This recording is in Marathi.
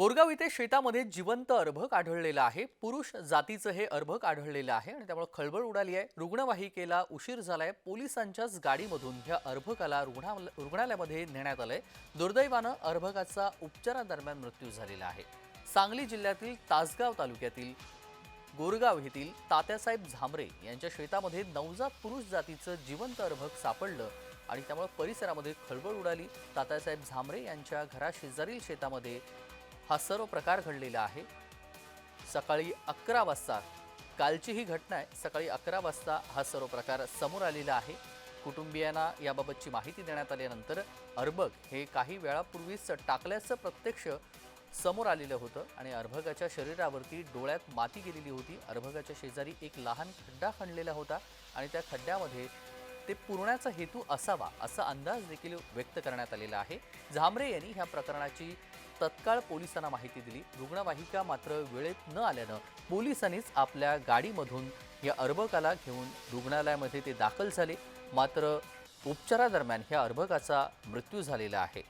बोरगाव इथे शेतामध्ये जिवंत अर्भक आढळलेलं आहे. पुरुष जातीचं हे अर्भक आढळलेलं आहे आणि त्यामुळे खळबळ उडाली आहे. रुग्णवाहिकेला उशीर झालाय. पोलिसांच्याच गाडीमधून ह्या अर्भकाला रुग्णा रुग्णालयामध्ये नेण्यात आलंय. दुर्दैवानं अर्भकाचा उपचारादरम्यान मृत्यू झालेला आहे. सांगली जिल्ह्यातील तासगाव तालुक्यातील गोरगाव येथील तात्यासाहेब झांबरे यांच्या शेतामध्ये नवजात पुरुष जातीचं जिवंत अर्भक सापडलं आणि त्यामुळे परिसरामध्ये खळबळ उडाली. तात्यासाहेब झांबरे यांच्या घराशेजारील शेतामध्ये हा सर्व प्रकार घडलेला आहे. सकाळी अकरा वाजता कालची ही घटना आहे. सकाळी अकरा वाजता हा सर्व प्रकार समोर आलेला आहे. कुटुंबियांना याबाबतची माहिती देण्यात आल्यानंतर अर्भक हे काही वेळापूर्वीच टाकल्याचं प्रत्यक्ष समोर आलेलं होतं आणि अर्भकाच्या शरीरावरती डोळ्यात माती गेलेली होती. अर्भकाच्या शेजारी एक लहान खड्डा खणलेला होता आणि त्या खड्ड्यामध्ये ते पुरण्याचा हेतू असावा असा अंदाज देखील व्यक्त करण्यात आलेला आहे. झांबरे यांनी ह्या प्रकरणाची तत्काळ पोलिसांना माहिती दिली. रुग्णवाहिका मात्र वेळेत न आल्यानं पोलिसांनीच आपल्या गाडीमधून या अर्भकाला घेऊन रुग्णालयामध्ये ते दाखल झाले. मात्र उपचारादरम्यान ह्या अर्भकाचा मृत्यू झालेला आहे.